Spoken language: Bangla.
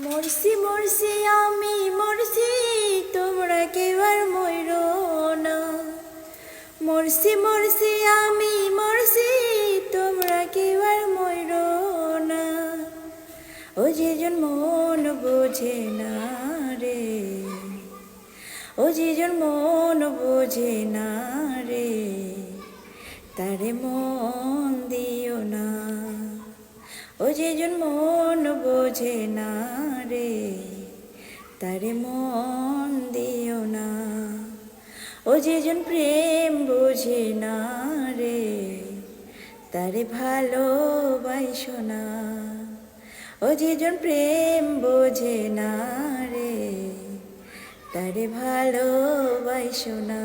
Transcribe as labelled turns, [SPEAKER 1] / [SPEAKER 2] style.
[SPEAKER 1] মরছি মরছি আমি, মরছি, তোমরা কেউ আর ময়ূর না। মরছি মরছি আমি, মরছি, তোমরা কেউ আর ময়ূর না। ও যেজন মন বোঝে না রে, ও যেজন মন বোঝে না রে, তারে মন দিও না। ও যেজন মন বোঝে না রে, তারে মন দিও না। ও যেজন প্রেম বোঝে না রে, তারে ভালোবাসো না। ও যেজন প্রেম বোঝে না রে, তারে ভালোবাসো না।